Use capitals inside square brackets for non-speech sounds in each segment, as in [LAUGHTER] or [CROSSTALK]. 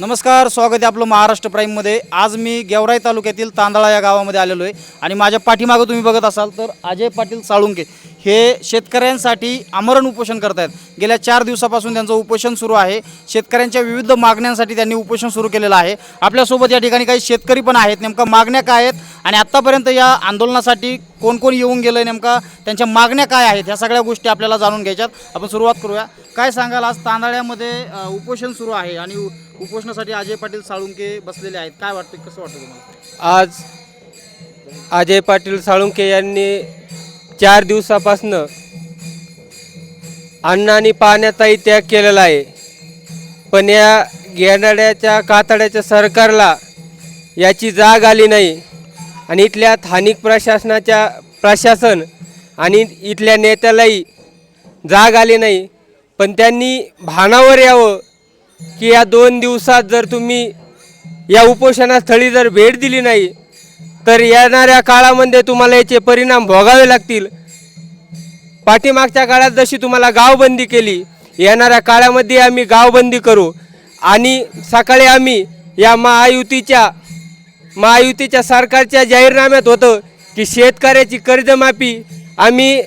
नमस्कार स्वागत आहे आपलं महाराष्ट्र प्राईममध्ये. आज मी गेवराई तालुक्यातील तांदळा या गावामध्ये आलेलो आहे आणि माझ्या पाठीमागं तुम्ही बघत असाल तर अजय पाटील साळुंके हे शेतकऱ्यांसाठी आमरण उपोषण करत आहेत गेल्या चार दिवसापासून त्यांचं उपोषण सुरू आहे. शेतकऱ्यांच्या विविध मागण्यांसाठी त्यांनी उपोषण सुरू केलेलं आहे. आपल्यासोबत या ठिकाणी काही शेतकरी पण आहेत. नेमका मागण्या काय आहेत? आणि आत्तापर्यंत या आंदोलनासाठी कोण कोण येऊन गेलं आहे नेमका? त्यांच्या मागण्या काय आहेत? ह्या सगळ्या गोष्टी आपल्याला जाणून घ्यायच्यात. आपण सुरुवात करूया. काय सांगाल? आज तांदळ्यामध्ये उपोषण सुरू आहे आणि उपोषणासाठी अजय पाटील साळुंके बसलेले आहेत. काय वाटतं कसं वाटतं तुम्हाला? आज अजय पाटील साळुंके यांनी चार दिवसापासनं अन्न आणि पाण्याचाही त्याग केलेला आहे. पण या घेणाऱ्याच्या कातड्याच्या सरकारला याची जाग आली नाही. आणि इथल्या स्थानिक प्रशासनाच्या प्रशासन आणि इथल्या नेत्यालाही जाग आली नाही. पण त्यांनी भानावर यावं की या दोन दिवसात जर तुम्ही या उपोषणास्थळी जर भेट दिली नाही तर येणाऱ्या काळामध्ये तुम्हाला याचे परिणाम भोगावे लागतील. पाठीमागच्या काळात जशी तुम्हाला गावबंदी केली येणाऱ्या काळामध्ये आम्ही गावबंदी करू. आणि सकाळी आम्ही या महायुतीच्या महायुतीच्या सरकारच्या जाहीरनाम्यात होतं की शेतकऱ्याची कर्जमाफी आम्ही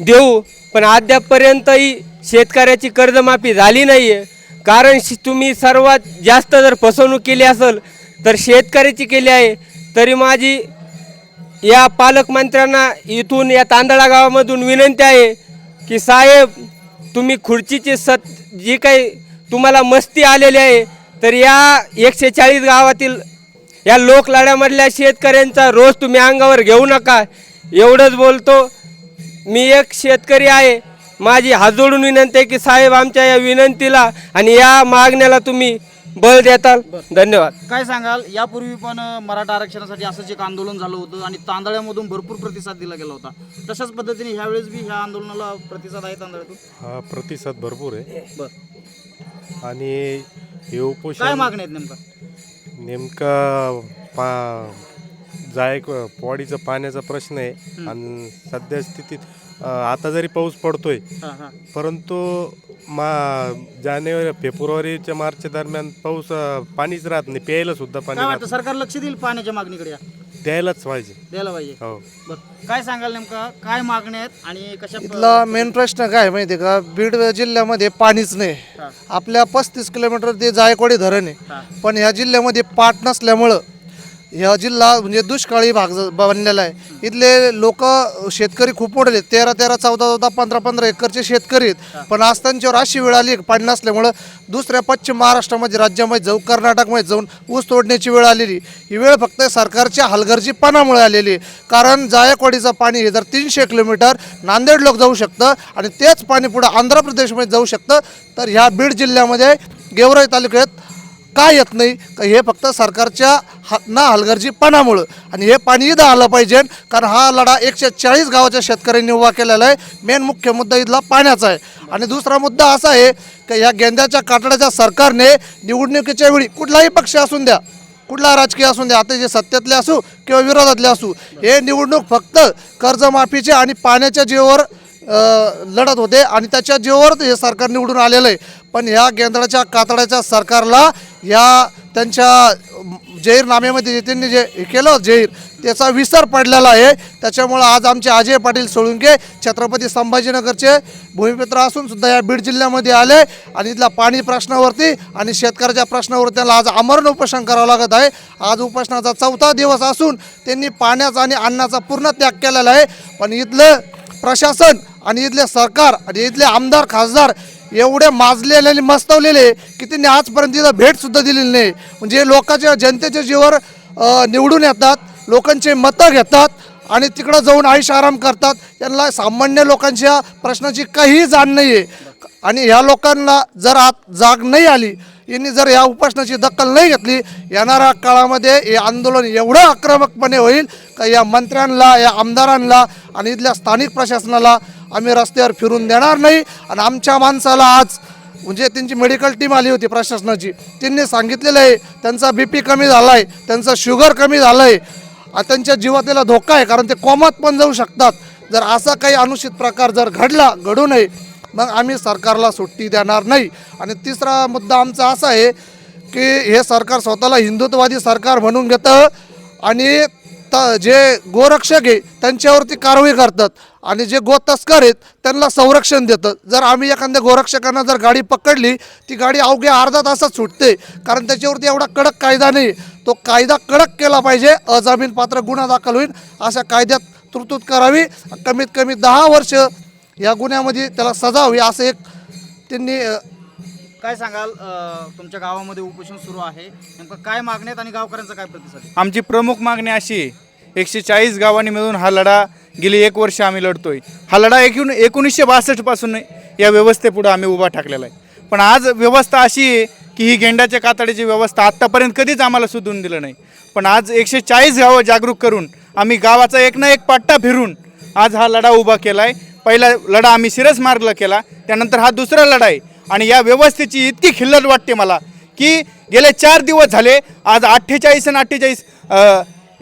देऊ पण अद्यापपर्यंतही शेतकऱ्याची कर्जमाफी झाली नाही आहे कारण तुम्ही सर्वात जास्त जर फसवणूक केली असेल तर शेतकऱ्याची केली आहे. तरी माझी या पालकमंत्र्यांना इथून या तांदळा गावामधून विनंती आहे की साहेब तुम्ही खुर्चीची सत जी काही तुम्हाला मस्ती आलेली आहे तर या एकशे चाळीस गावातील या लोकलाड्यामधल्या शेतकऱ्यांचा रोज तुम्ही अंगावर घेऊ नका. एवढंच बोलतो. मी एक शेतकरी आहे. माझी हात जोडून विनंती आहे की साहेब आमच्या या विनंतीला आणि या मागण्याला तुम्ही बळ देताल. धन्यवाद. काय सांगाल? यापूर्वी पण मराठा आरक्षणासाठी असंच एक आंदोलन झालं होतं आणि तांदळ्यामधून भरपूर प्रतिसाद दिला गेला होता. तशाच पद्धतीने ह्यावेळेस बी ह्या आंदोलनाला प्रतिसाद आहे तांदळ्यातून हा प्रतिसाद भरपूर आहे. बरं. आणि हे काय उपोषण मागण्या आहेत नेमका? नेमका पा जाय पॉडीचा पाण्याचा प्रश्न आहे. आणि सध्या स्थितीत आता जरी पाऊस पडतोय परंतु मा जानेवारी फेब्रुवारीच्या मार्चच्या दरम्यान पाऊस पाणीच राहत नाही प्यायला सुद्धा पाणी सरकार लक्ष देईल पाण्याच्या मागणीकडे. द्यायलाच पाहिजे. द्यायला पाहिजे. हो. बरं. काय सांगाल नेमका? काय मागण्या आहेत आणि कशा इथला मेन प्रश्न काय माहिती आहे का? बीड जिल्ह्यामध्ये पाणीच नाही. हा. आपल्या पस्तीस किलोमीटर ते जायकवाडी धरण हा. आहे पण ह्या जिल्ह्यामध्ये पाट नसल्यामुळं ह्या जिल्हा म्हणजे दुष्काळी भाग बनलेला आहे. इथले लोक शेतकरी खूप मोठे तेरा तेरा चौदा चौदा पंधरा पंधरा एकरचे शेतकरी आहेत. पण आज त्यांच्यावर अशी वेळ आली पाणी नसल्यामुळं दुसऱ्या पश्चिम महाराष्ट्रामध्ये राज्यामध्ये जाऊ कर्नाटकमध्ये जाऊन ऊस तोडण्याची वेळ आलेली. ही वेळ फक्त सरकारच्या हलगर्जीपणामुळे आलेली कारण जायकवाडीचं पाणी हे जर तीनशे किलोमीटर नांदेड लोक जाऊ शकतं आणि तेच पाणी पुढं आंध्र प्रदेशमध्ये जाऊ शकतं तर ह्या बीड जिल्ह्यामध्ये गेवराई तालुक्यात का येत नाही? का हे फक्त सरकारच्या हा ना हलगर्जीपणामुळं. आणि हे पाणी इथं आलं पाहिजे कारण हा लढा एकशे चाळीस गावाच्या शेतकऱ्यांनी उभा केलेला आहे. मेन मुख्य मुद्दा इथला पाण्याचा आहे. आणि दुसरा मुद्दा असा आहे की या गेंद्याच्या कातड्याच्या सरकारने निवडणुकीच्या वेळी कुठलाही पक्ष असून द्या कुठला राजकीय असून द्या आता जे सत्तेतले असू किंवा विरोधातले असू हे निवडणूक फक्त कर्जमाफीचे आणि पाण्याच्या जीवावर लढत होते. आणि त्याच्या जीवावर हे सरकार निवडून आलेलं आहे. पण ह्या गेंद्राच्या कातड्याच्या सरकारला या त्यांच्या जाहीरनाम्यामध्ये जे त्यांनी जे हे केलं जाहीर त्याचा विसर पडलेला आहे. त्याच्यामुळं आज आमचे अजय पाटील सोळुंके छत्रपती संभाजीनगरचे भूमिपुत्र असून सुद्धा या बीड जिल्ह्यामध्ये आले आणि इथल्या पाणी प्रश्नावरती आणि शेतकऱ्याच्या प्रश्नावर त्यांना आज आमरण उपोषण करावं लागत आहे. आज उपोषणाचा चौथा दिवस असून त्यांनी पाण्याचा आणि अन्नाचा पूर्ण त्याग केलेला आहे. पण इथलं प्रशासन आणि इथले सरकार आणि इथले आमदार खासदार एवढे माजलेले आणि मस्तवलेले की त्यांनी आजपर्यंत तिथं भेटसुद्धा दिलेली नाही. म्हणजे लोकांच्या जनतेच्या जीवावर निवडून येतात लोकांचे मतं घेतात आणि तिकडं जाऊन आयुष आराम करतात. त्यांना सामान्य लोकांच्या प्रश्नाची काही जाण नाही आहे आणि ह्या लोकांना जर आत जाग नाही आली यांनी जर या उपासनाची दखल नाही घेतली येणाऱ्या काळामध्ये हे आंदोलन एवढं आक्रमकपणे होईल का या मंत्र्यांना या आमदारांना आणि इथल्या स्थानिक प्रशासनाला आम्ही रस्त्यावर फिरून देणार नाही. आणि आमच्या माणसाला आज म्हणजे त्यांची मेडिकल टीम आली होती प्रशासनाची. त्यांनी सांगितलेलं आहे त्यांचा बी पी कमी झाला आहे त्यांचा शुगर कमी झालं आहे त्यांच्या जीवातीला धोका आहे कारण ते कोमात पण जाऊ शकतात. जर असा काही अनुचित प्रकार जर घडला घडू नये मग आम्ही सरकारला सुट्टी देणार नाही. आणि तिसरा मुद्दा आमचा असा आहे की हे सरकार स्वतःला हिंदुत्ववादी सरकार म्हणून घेतं. आणि त जे गोरक्षक आहे त्यांच्यावरती कारवाई करतात. आणि जे गो तस्कर आहेत त्यांना संरक्षण देतात. जर आम्ही एखाद्या गोरक्षकांना जर गाडी पकडली ती गाडी अवघ्या अर्धा तासात सुटते. कारण त्याच्यावरती एवढा कडक कायदा नाही. तो कायदा कडक केला पाहिजे. अजामीनपात्र गुन्हा दाखल होईल. अशा कायद्यात तरतूद करावी. कमीत कमी दहा वर्ष या गुन्ह्यामध्ये त्याला सजा हवी असं एक त्यांनी काय सांगाल अ, तुमच्या गावामध्ये उपोषण सुरू आहे? नेमकं काय मागण्यात आणि गावकऱ्यांचा काय प्रतिसाद आहे? आमची प्रमुख मागणी अशी आहे एकशे चाळीस गावांनी मिळून हा लढा गेली एक वर्ष आम्ही लढतोय. हा लढा एकूण एकोणीसशे बासष्टपासून या व्यवस्थेपुढं आम्ही उभा ठाकलेला आहे. पण आज व्यवस्था अशी आहे की ही गेंड्याच्या कातडीची व्यवस्था आत्तापर्यंत कधीच आम्हाला सुधून दिलं नाही. पण आज एकशे चाळीस गावं जागरूक करून आम्ही गावाचा एक ना एक पट्टा फिरून आज हा लढा उभा केला आहे पहिला लढा आम्ही शिरस मार्गला केला त्यानंतर हा दुसरा लढा आहे. आणि या व्यवस्थेची इतकी खिल्लत वाटते मला की गेले चार दिवस झाले आज अठ्ठेचाळीस आणि अठ्ठेचाळीस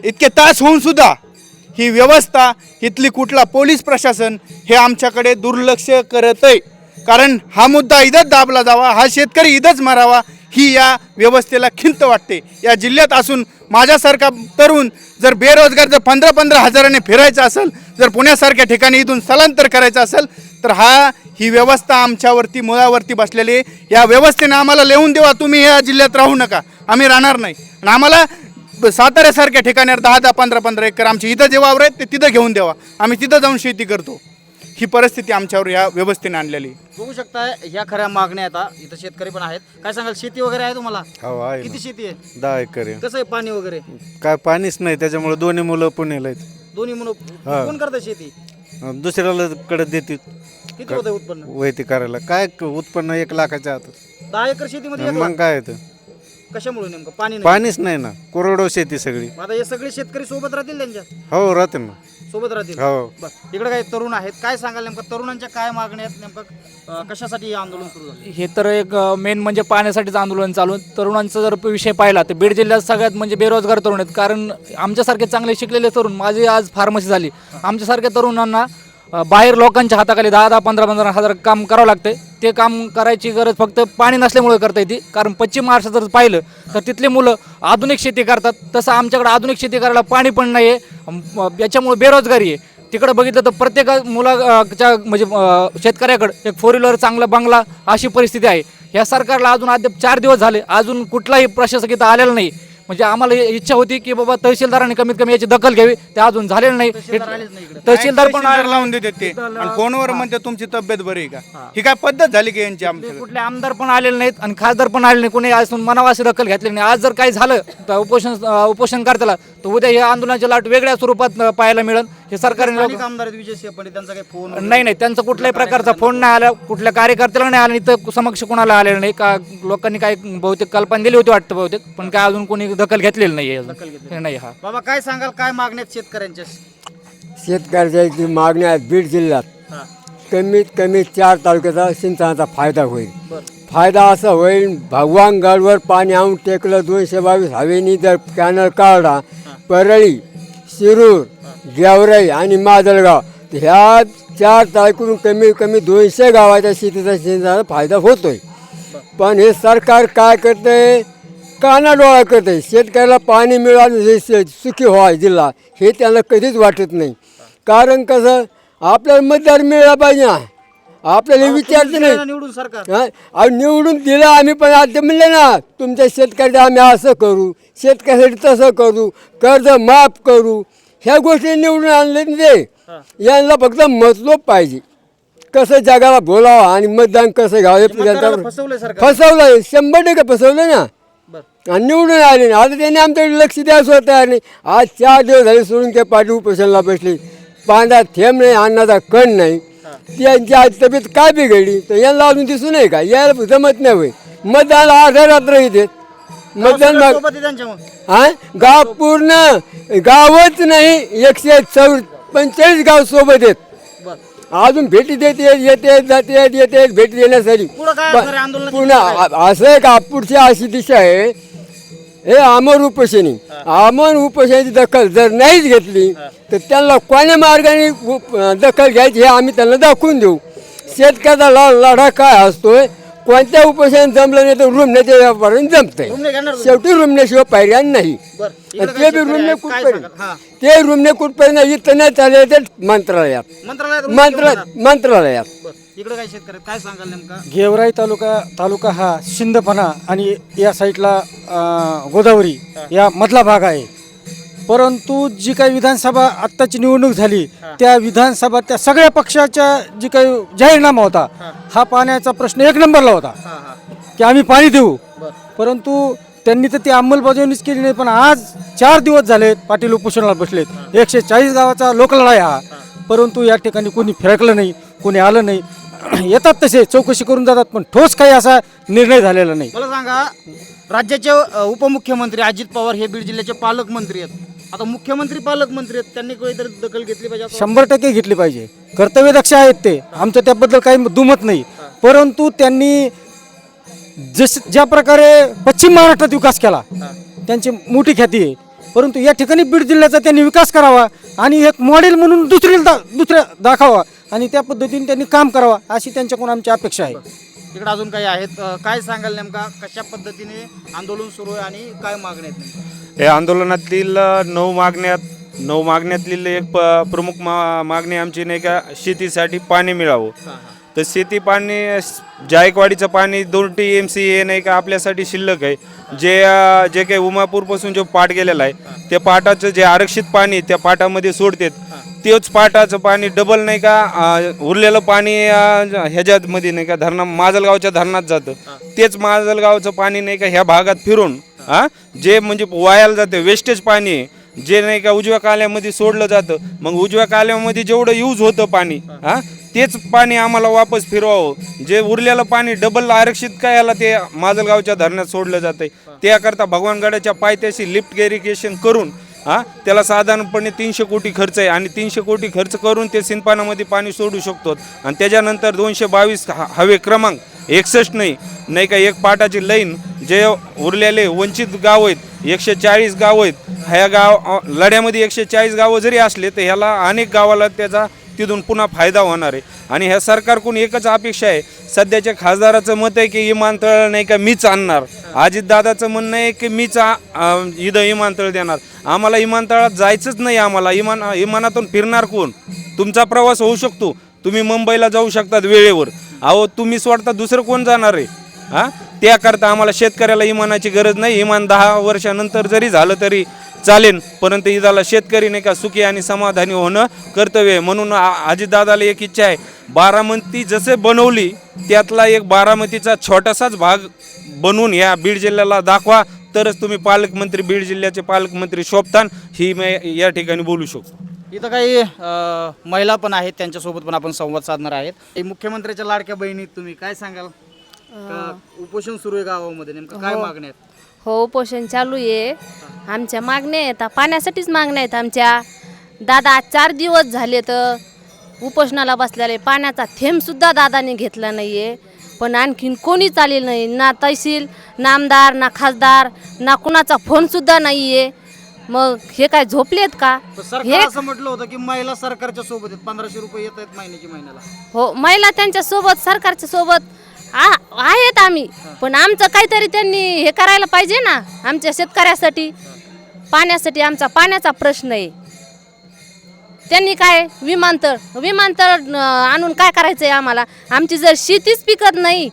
इतके तास होऊन सुद्धा ही व्यवस्था इथली कुठला पोलीस प्रशासन हे आमच्याकडे दुर्लक्ष करत आहे कारण हा मुद्दा इथंच दाबला जावा हा शेतकरी इथंच मारावा ही या व्यवस्थेला खिंत वाटते. या जिल्ह्यात असून माझ्यासारखा तरुण जर बेरोजगार जर पंधरा पंधरा हजाराने फिरायचा असेल जर पुण्यासारख्या ठिकाणी इथून स्थलांतर करायचं असेल तर हा ही व्यवस्था आमच्यावरती मुळावरती बसलेली आहे. या व्यवस्थेने आम्हाला लिहून देवा तुम्ही या जिल्ह्यात राहू नका. आम्ही राहणार नाही. आणि आम्हाला साताऱ्यासारख्या ठिकाणी दहा दहा पंधरा पंधरा एकर आमची इथं जे वावर आहेत ते तिथं घेऊन द्यावा आम्ही तिथं जाऊन शेती करतो. ही परिस्थिती आमच्यावर या व्यवस्थेने आणलेली. बघू शकता ह्या खऱ्या मागण्या आता इथं शेतकरी पण आहेत. काय सांगाल शेती वगैरे आहे तुम्हाला? हो आहे किती ना. शेती आहे? दहा एकर आहे. कसं आहे पाणी वगैरे? काय पाणीच नाही त्याच्यामुळे दोन्ही मुलं पुण्याला आहेत. दोन्ही म्हणून हा. कोण करतं शेती? दुसऱ्याला कडे देतात किती होतं उत्पन्न? वैती करायला. काय क- उत्पन्न एक लाखाच्या आत? दहा एकर शेतीमध्ये एक मग लाख. काय येतं कशामुळे नेमकं? पाणी नाही. पाणीच नाही ना. कोरडो शेती सगळी. मग आता हे सगळे शेतकरी सोबत राहतील त्यांच्या हो राहते ना. सोबत राहतील? हो. बरं. इकडे काही तरुण आहेत. काय सांगाल नेमकं? तरुणांच्या काय मागण्या आहेत नेमकं? अं, कशासाठी हे आंदोलन सुरू झालं? हे तर एक मेन म्हणजे पाण्यासाठीच आंदोलन चालू. आहे. तरुणांचा जर विषय पाहिला तर बीड जिल्ह्यात सगळ्यात म्हणजे बेरोजगार तरुण आहेत. कारण आमच्यासारखे चांगले शिकलेले तरुण माझी आज फार्मसी झाली. आमच्यासारख्या तरुणांना बाहेर लोकांच्या हाताखाली दहा दहा पंधरा पंधरा हजार काम करावं लागते. ते काम करायची गरज फक्त पाणी नसल्यामुळे करता येते. कारण पश्चिम महाराष्ट्रात जर पाहिलं तर तिथले मुलं आधुनिक शेती करतात. तसं आमच्याकडे आधुनिक शेती करायला पाणी पण नाही आहे याच्यामुळे बेरोजगारी आहे. तिकडं बघितलं तर प्रत्येक मुलाच्या म्हणजे शेतकऱ्याकडं एक फोर व्हीलर चांगला बंगला अशी परिस्थिती आहे. या सरकारला अजून अद्याप चार दिवस झाले. अजून कुठलाही प्रशासक आलेला नाही. म्हणजे आम्हाला इच्छा होती की बाबा तहसीलदारांनी कमीत कमी याची दखल घ्यावी. ते अजून झालेलं नाही. तहसीलदार पण लावून देतात ते. आणि फोनवर म्हणते तुमची तब्येत बरी आहे का? ही. काय पद्धत झाली की यांची आमच्या कुठले आमदार पण आलेले नाहीत आणि खासदार पण आले नाही. कोणी असून मनावासी दखल घेतली नाही. आज जर काही झालं तर उपोषण उपोषण करताला तर उद्या या आंदोलनाची लाट वेगळ्या स्वरूपात पाहायला मिळेल. हे सरकारने आमदार विजय त्यांचा काही फोन? नाही नाही त्यांचा कुठल्याही प्रकारचा फोन नाही आला कुठल्या कार्यकर्त्याला नाही आला इथं समक्ष कोणाला आलेलं नाही. का लोकांनी काय बहुतेक कल्पना दिली होती वाटतं बहुतेक पण काय अजून कोणी दखल घेतलेली नाही आहे नाही. हा. बाबा काय सांगाल काय मागण्या आहेत शेतकऱ्यांच्या? शेतकऱ्याच्या जी मागण्या आहेत बीड जिल्ह्यात. हा. कमीत कमी चार तालुक्याचा सिंचनाचा फायदा होईल. बरं. फायदा असा होईल भगवान गडवर पाणी आणून टेकलं दोनशे बावीस हवेनी जर कॅनल काढला परळी शिरूर गेवराई आणि माजलगाव ह्या चार तालुक्यातून कमी कमी दोनशे गावाच्या शेतीचा सिंचनाचा फायदा होतोय. पण हे सरकार काय करतंय? काना डोळा करतंय. शेतकऱ्याला पाणी मिळालं हे सुखी व्हावा जिल्हा हे त्यांना कधीच वाटत नाही. कारण कसं? आपल्याला मतदार मिळाला पाहिजे. आपल्याला विचारते नाही. निवडून सरकार. हा? अहो निवडून दिलं आम्ही पण आता म्हणले ना तुमच्या शेतकऱ्याला आम्ही असं करू शेतकऱ्यासाठी तसं करू कर्ज माफ करू. ह्या गोष्टी निवडून आणले ते. यांना फक्त मतलोब पाहिजे. कसं जगाला बोलावं आणि मतदान कसं घ्यावं हे मतदाराला त्यांच्यावर फसवलंय सरकार. शंभर टक्के फसवलं ना. बरं. आणि निवडून आले ना. आता त्यांनी आमच्याकडे लक्ष द्यायचं होतं तयार नाही. आज चार दिवस झाले सोडून ते पाटील उपोषणला बसले. पांढरा थेंब नाही अन्नाचा कण नाही. त्यांची आज तब्येत काय बिघडली? तर यांना अजून दिसू नये का? यायला जमत नाही होय. मतदान अर्ध्या रात्र येते मतदान सगळं माग- सोबत आहे त्यांच्या मग. हा गाव पूर्ण गावच नाही एकशे चौ पंचेचाळीस गाव सोबत आहेत. बरं. अजून भेटी देते येते जाते येते भेटी देण्यासाठी. पुढं काय असणार आहे आंदोलनाची पुन्हा असं आहे का? पुढची अशी दिशा आहे. हे अमर उपोषणी. अमर उपोषणाची दखल जर नाहीच घेतली तर त्यांना कोण्या मार्गाने दखल घ्यायची हे आम्ही त्यांना दाखवून देऊ. शेतकऱ्याचा ला लढा काय असतोय कोणत्या उपोषण जमलं नाही तर रुमण्याच्या व्यापाराने जमतंय? शेवटी रुमण्याशिवाय पर्याय नाही. ते बी रुमणे कुठपर्यंत. ते रुमणे कुठपर्यंत? इथं नाही चालले तर मंत्रालयात मंत्रालयात. मंत्रालयात. इकडे काय शेतकरी? काय सांगाल नेमका? गेवराई तालुका तालुका हा शिंदपणा आणि या साईडला अं, गोदावरी या मधला भाग आहे. परंतु जी काही विधानसभा आत्ताची निवडणूक झाली त्या विधानसभा त्या सगळ्या पक्षाच्या जी काही जाहीरनामा होता हा. पाण्याचा प्रश्न एक नंबरला होता. हा हा. की आम्ही पाणी देऊ. परंतु त्यांनी तर ती अंमलबजावणीच केली नाही पण आज चार दिवस झालेत पाटील उपोषणाला बसलेत. एकशे चाळीस गावाचा लोकलढाई हा. परंतु या ठिकाणी कोणी फिरकलं नाही कोणी आलं नाही. [CLEARS THROAT] येतात तसे चौकशी करून जातात पण ठोस काही असा निर्णय झालेला नाही. मला सांगा राज्याचे अ, उपमुख्यमंत्री अजित पवार हे बीड जिल्ह्याचे पालकमंत्री आहेत. आता मुख्यमंत्री पालकमंत्री आहेत त्यांनी काहीतरी दखल घेतली पाहिजे असं शंभर टक्के घेतली पाहिजे. कर्तव्यदक्ष आहेत ते. आमचं त्याबद्दल काही दुमत नाही. परंतु त्यांनी जस ज्या प्रकारे पश्चिम महाराष्ट्रात विकास केला त्यांची मोठी ख्याती आहे. परंतु या ठिकाणी बीड जिल्ह्याचा त्यांनी विकास करावा आणि एक मॉडेल म्हणून दुसरी दा दुसऱ्या दाखवा आणि त्या पद्धतीने त्यांनी काम करावा अशी त्यांच्याकडून आमची अपेक्षा आहे. इकडे अजून काही आहेत. अ, काय सांगाल नेमका? कशा पद्धतीने आंदोलन सुरू आहे आणि काय मागण्या आहेत? या आंदोलनातील अ, नऊ मागण्यात नऊ मागण्यातील एक प प्रमुख मा मागणी आमची नाही का शेतीसाठी पाणी मिळावं. तर शेती पाणी स- जायकवाडीचं पाणी दोन टी एम सी हे नाही का आपल्यासाठी शिल्लक आहे. जे अ, जे काही उमापूरपासून जो पाट गेलेला आहे त्या पाटाचं जे आरक्षित पाणी त्या पाटामध्ये सोडतात. तेच पाटाचं पाणी डबल नाही का उरलेलं पाणी ह्याच्यामध्ये नाही का धरणा माजलगावच्या धरणात जातं. तेच माजलगावचं पाणी नाही का ह्या भागात फिरून हा जे म्हणजे वायाला जातं वेस्टेज पाणी जे नाही का उजव्या काल्यामध्ये सोडलं जातं मग उजव्या काल्यामध्ये जेवढं यूज होतं पाणी हा तेच पाणी आम्हाला वापस फिरवावं. जे उरलेलं पाणी डबल आरक्षित काय याला ते माजलगावच्या धरणात सोडलं जातंय. त्याकरता भगवानगडाच्या पायथ्याशी लिफ्ट गॅरिगेशन करून हा? त्याला साधारणपणे तीनशे कोटी खर्च आहे आणि तीनशे कोटी खर्च करून ते सिंदपानामध्ये पाणी सोडू शकतो आणि त्याच्यानंतर दोनशे बावीस हवे क्रमांक एकसष्ट नाही नाही का एक पाटाची लाईन जे उरलेले वंचित गाव आहेत एकशे चाळीस गाव आहेत ह्या गाव लढ्यामध्ये एकशे चाळीस गावं जरी असले तर ह्याला अनेक गावाला त्याचा तिथून पुन्हा फायदा होणार आहे. आणि ह्या सरकारकडून एकच अपेक्षा आहे सध्याच्या खासदाराचं मत आहे की विमानतळ नाही का मीच आणणार. अजितदादाचं म्हणणं आहे की मीच आ- इथं विमानतळ देणार. आम्हाला विमानतळात जायचंच नाही आम्हाला. विमान विमानातून फिरणार कोण? तुमचा प्रवास होऊ शकतो. तुम्ही मुंबईला जाऊ शकतात वेळेवर. अहो तुम्ही सोडता दुसरं कोण जाणार आहे? हां? त्याकरता आम्हाला शेतकऱ्याला इमानाची गरज नाही. इमान दहा वर्षानंतर जरी झालं तरी चालेल. परंतु इदाला शेतकरी नाही का सुखी आणि समाधानी होणं कर्तव्य आहे. म्हणून अजितदादाला एक इच्छा आहे. बारामती जसे बनवली त्यातला एक बारामतीचा छोटासाच भाग बनवून या बीड जिल्ह्याला दाखवा. तरच तुम्ही पालकमंत्री बीड जिल्ह्याचे पालकमंत्री शोभतान. ही मी या ठिकाणी बोलू शकतो. इथं काही महिला पण आहेत त्यांच्यासोबत पण आपण संवाद साधणार आहेत. हे मुख्यमंत्र्याच्या लाडक्या बहिणी तुम्ही काय सांगाल? उपोषण सुरू आहे गावामध्ये नेमकं काय मागण्या आहेत? हो उपोषण चालू आहे. आमच्या मागण्या आहेत. पाण्यासाठीच मागण्या आहेत आमच्या. दादा आज चार दिवस झाले तर उपोषणाला बसलेले. पाण्याचा थेंबसुद्धा दादाने घेतला नाही आहे पण आणखीन कोणीच आलेलं नाही. ना तहसील ना आमदार ना खासदार ना कुणाचा फोनसुद्धा नाही आहे मग हे काय झोपलेत का? हे असं म्हटलं होतं की महिला सरकारच्या सोबत आहेत. पंधराशे रुपये येत आहेत महिन्याची महिन्याला. हो महिला त्यांच्यासोबत सरकारच्या सोबत. आ- आहेत आम्ही. पण आमचं काहीतरी त्यांनी हे करायला पाहिजे ना आमच्या शेतकऱ्यासाठी. पाण्यासाठी आमचा पाण्याचा प्रश्न आहे. त्यांनी काय विमानतळ विमानतळ अं, आणून काय करायचं आहे आम्हाला? आमची जर शेतीच पिकत नाही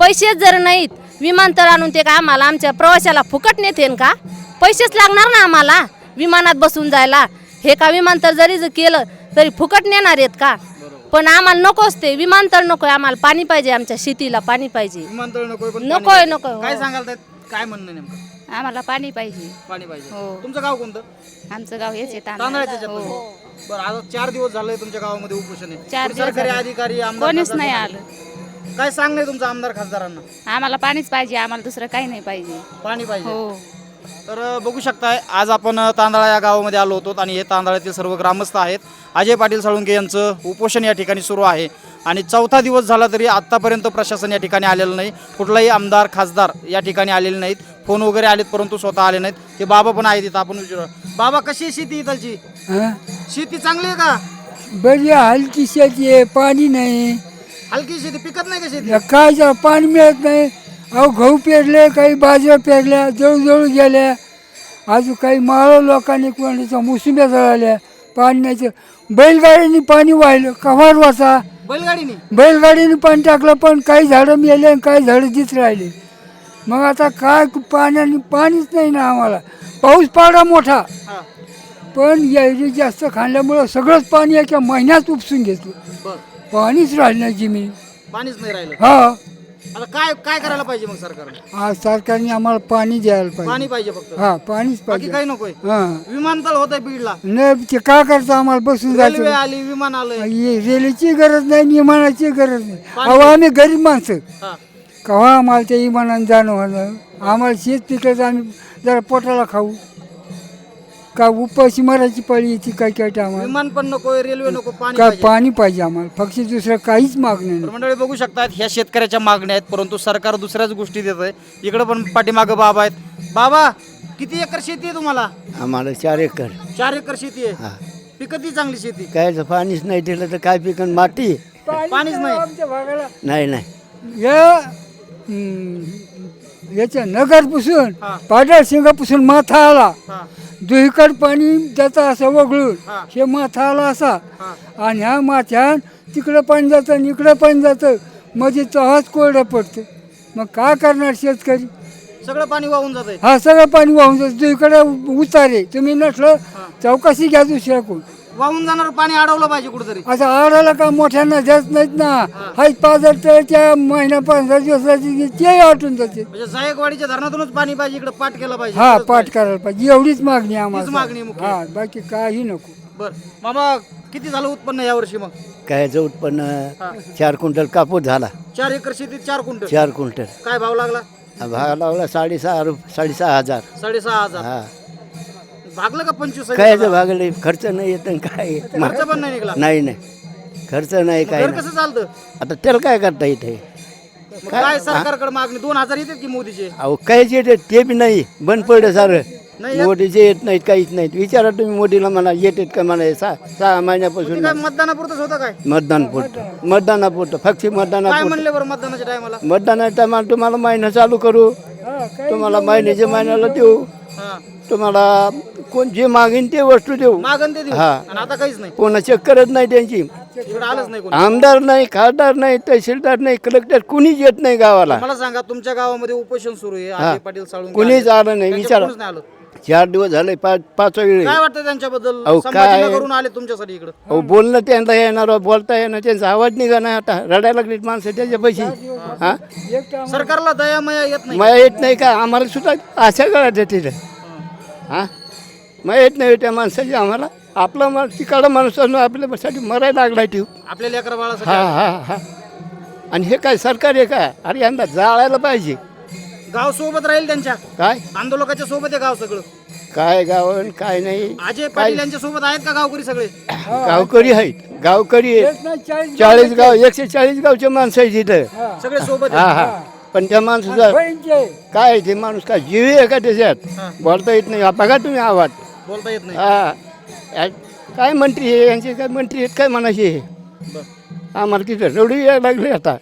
पैसेच जर नाहीत विमानतळ आणून ते का आम्हाला आमच्या प्रवाशाला फुकट नेतेन का? पैसेच लागणार ना आम्हाला विमानात बसून जायला. हे का विमानतळ जरी जर केलं तरी फुकट नेणार आहेत का? पण आम्हाला नकोच ते विमानतळ नको आम्हाला पाणी पाहिजे आमच्या शेतीला पाणी पाहिजे. विमानतळ नकोय पण नकोय, पाणी पाहिजे. नकोय, हो. काय सांगाल त्यात? काय म्हणणं नेमकं? आम्हाला पाणी पाहिजे. पाणी पाहिजे. हो. तुमचं गाव कोणतं? आमचं गाव हेच आहे तांदळाच्या हो. बरं आता चार दिवस झालंय तुमच्या गावामध्ये उपोषण आहे. चार कोणी दिवस सरकारी झाले. अधिकारी आमदार कोणीच खासदार नाही कोणी? आलं. काय सांगणे तुमचं आमदार खासदारांना? आम्हाला पाणीच पाहिजे आम्हाला दुसरं काही नाही पाहिजे. पाणी पाहिजे. हो. तर बघू शकताय आज आपण तांदळा या गावामध्ये आलो होतो आणि हे तांदळातील सर्व ग्रामस्थ आहेत. अजय पाटील साळुंके यांचं उपोषण या ठिकाणी सुरू आहे. आणि चौथा दिवस झाला तरी आत्तापर्यंत प्रशासन या ठिकाणी आलेलं नाही. कुठलाही आमदार खासदार या ठिकाणी आलेले नाहीत. फोन वगैरे आलेत परंतु स्वतः आले नाहीत. ते बाबा पण आहेत इथं आपण विचारू बाबा कशी आहे शेती इथलची? शेती चांगली आहे का? बरी हलकी शेती आहे पाणी नाही. हलकी शेती पिकत नाही का शेती? काय पाणी मिळत नाही. अहो गहू पेरले काही बाजऱ्या पेरल्या जळू गेल्या. अजून काही माळ लोकांनी कोणाच्या मोसंब्या जळाल्या पाणी नाही तर बैलगाडीने पाणी वाहिलं कव्हार वाचा. बैलगाडीने? बैलगाडीने पाणी टाकलं पण काही झाडं मेले आणि काही झाडं दिस राहिले. मग आता काय पाण्याने पाणीच नाही ना आम्हाला. पाऊस पडला मोठा. पण यायरी जास्त खाल्ल्यामुळं सगळंच पाणी एका महिन्यात उपसून घेतलं. पाणीच राहिलं नाही जमीन. पाणीच नाही राहिलं. हा. आता काय काय करायला पाहिजे मग सरकारने? आज सरकारने आम्हाला पाणी द्यायला पाणी पाहिजे पाहिजे फक्त. हा पाणीच बाकी पाहिजे. काही नकोय. हा. विमानतळ होत आहे बीडला. नाही ते का करतं आम्हाला? बसून रेल्वे जायचं आली विमान आलंय. रेल्वेची गरज नाही विमानाची गरज नाही. अहो आम्ही गरीब माणसं. हा. केव्हा आम्हाला त्या विमानानं जाणं होणं? आम्हाला शेत पिकायचं आम्ही जरा पोटाला खाऊ. का उपाशी मरायची पळी येते काय काय आम्हाला? विमान पण नकोय रेल्वे नको पाणी काय पाहिजे. पाणी पाहिजे आम्हाला? फक्त दुसरं काहीच मागणं तर नाही. मंडळी बघू शकतात ह्या शेतकऱ्याच्या मागण्या आहेत परंतु सरकार दुसऱ्याच गोष्टी देत आहे. इकडे पण पाठीमागं बाबा आहेत. बाबा किती एकर शेती आहे तुम्हाला? आम्हाला चार एकर. चार एकर शेती आहे. हा. पिकती चांगली शेती. काय पाणीच नाही दिलं तर काय पिकन माती? पाणीच नाही आमच्या भागाला. नाही नाही. या हम्म, याच्या नगरपासून हा. पाडळ शिंगापासून माथा आला. हा. दुहीकड पाणी त्याचं असं वगळून हा. माथा आला असा. आणि ह्या माथ्यान तिकडं पाणी जातं आणि इकडं पाणी जातं. मध्ये तहाच कोरडं पडतं. मग काय करणार शेतकरी? सगळं पाणी वाहून जात हा सगळं पाणी वाहून जातं. दुहीकडे उतारे. तुम्ही नसलं चौकशी घ्या दुसऱ्या कोण. वाहून जाणार पाणी अडवलं पाहिजे कुठेतरी. असं आडाला का मोठ्यांना जात नाहीत ना. हाच पाजर तर त्या महिना पंधरा दिवसाची ते आटून जाते. म्हणजे जायकवाडीच्या धरणातूनच पाणी पाहिजे इकडे पाठ केला पाहिजे. हा खरंच पाठ पाहिजे. करायला पाहिजे. एवढीच मागणी आहे आम्हाला. मागणी आहे मुख्य. हा बाकी काही नको. बर. मामा किती झालं उत्पन्न यावर्षी मग? कायचं उत्पन्न चार क्विंटल कापूस झाला. चार एकर शेतीत चार क्विंटल. चार क्विंटल. काय भाव लागला? भाव लावला साडेसहा रुप साडेसहा हजार. साडेसहा हजार. हा. भागलं का पंचवीस कायचं भागले? खर्च नाही येत आणि काय खर्च पण नाही निघाला. नाही नाही. खर्च नाही काय घर नाही. कसं चालतं? आता त्याला काय करता येते? मग काय? सरकारकडे मागणी? दोन हजार येतात की मोदीचे? अहो काहीच येते ते बी नाही. बंद पडलं सारं. नाही येत? मोदीचे येत नाहीत काहीच नाहीत. विचारा तुम्ही मोदीला म्हणा येतात का हे सहा सहा ते महिन्यापासून. काय मतदानापुरतच होतं काय? मतदान पुरतं. मतदानापुरतं. फक्त काय मतदानापुरतं म्हणले बरं मतदानाच्या टायमाला? मतदानाच्या टायमाला तुम्हाला महिना चालू करू. तुम्हाला महिन्याच्या महिन्याला देऊ. हा. तुम्हाला कोण जे मागेन ते वस्तू देऊ. मागण ते देऊ. हा. आणि आता काहीच नाही. कोणा चक्करच नाही त्यांची. इकडे आलंच नाही कोणी. आमदार नाही खासदार नाही तहसीलदार नाही कलेक्टर कुणीच येत नाही गावाला. मला सांगा तुमच्या गावामध्ये उपोषण सुरू आहे. अजय पाटील साळून कुणीच आलं नाही विचारा. नाही आलं. चार दिवस झाले पाच पाच वेळ काय वाटतं त्यांच्याबद्दल? अहो, काय- संभाजीनगरहून आले तुमच्यासाठी इकडं. अहो बोलणं त्यांना येणार बोलता येणार त्यांचा आवाज निघा नाही आता. रडायला लागलीत माणसं त्याच्यापाशी हा? सरकारला दया मया येत नाही. येत नाही का? आम्हाला सुद्धा अशा कळत तिथं. हा? मग येत नाही त्या माणसाची आम्हाला. आपला माणूस तिकडं माणूस असणं आपल्यासाठी मरायला लागला ठेव आपल्या लेकरा हा बाळासाठी? हा हा आणि हे काय सरकार आहे काय अरे यंदा जाळायला पाहिजे. गाव सोबत राहील त्यांच्या? काय? आंदोलकाच्या सोबत आहे गाव सगळं. काय गावन काय नाही? अजय पाटील यांच्या सोबत आहेत का गावकरी सगळे? गावकरी आहेत. गावकरी आहेत. चाळीस गाव एकशे चाळीस गावचे माणसं आहेत इथं. सगळे सोबत हा आहेत. हा. पण त्या माणसाचा काय आहे ते माणूस काय जीव आहे का त्याच्यात? बोलता येत नाही. बघा तुम्ही आवाज. बोलता येत नाही. हा. या- काय मंत्री आहे यांचे काय मंत्री आहेत? काय म्हणायचे हे? बरं. आम्हाला तिथं रडू यायला लागले आता.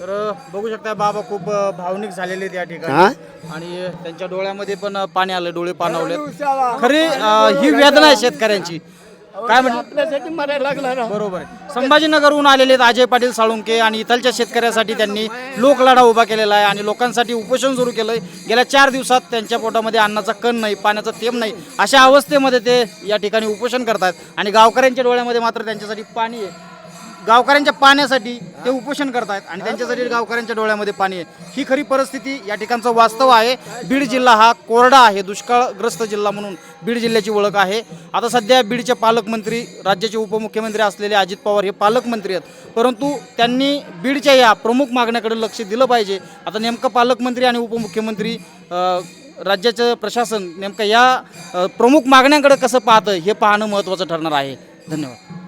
तर बघू शकता बाबा खूप अ, भावनिक झालेले आहेत या हा? ठिकाणी आणि त्यांच्या डोळ्यामध्ये पण अ, पाणी आलं. डोळे पाणावले खरी अ, ही वेदना आहे शेतकऱ्यांची. काय म्हटलं आपल्यासाठी मरायला लागला राव. बरोबर आहे. संभाजीनगरहून आलेले आहेत अजय पाटील साळुंके आणि इथलच्या शेतकऱ्यासाठी त्यांनी लोकलढा उभा केलेला आहे आणि लोकांसाठी उपोषण सुरू केलंय. गेल्या चार दिवसात त्यांच्या पोटामध्ये अन्नाचा कण नाही पाण्याचा थेंब नाही. अशा अवस्थेमध्ये ते या ठिकाणी उपोषण करतात आणि गावकऱ्यांच्या डोळ्यामध्ये मात्र त्यांच्यासाठी पाणी आहे. गावकऱ्यांच्या पाण्यासाठी ते उपोषण करतायत आणि त्यांच्यासाठी गावकऱ्यांच्या डोळ्यामध्ये पाणी आहे. ही खरी परिस्थिती या ठिकाणचं वास्तव आहे. बीड जिल्हा हा कोरडा आहे दुष्काळग्रस्त जिल्हा म्हणून बीड जिल्ह्याची ओळख आहे. आता सध्या बीडचे पालकमंत्री राज्याचे उपमुख्यमंत्री असलेले अजित पवार हे पालकमंत्री आहेत. परंतु त्यांनी बीडच्या या प्रमुख मागण्याकडे लक्ष दिलं पाहिजे. आता नेमकं पालकमंत्री आणि उपमुख्यमंत्री अ, राज्याचं प्रशासन नेमकं या अ, प्रमुख मागण्यांकडे कसं पाहतं हे पाहणं महत्त्वाचं ठरणार आहे. धन्यवाद.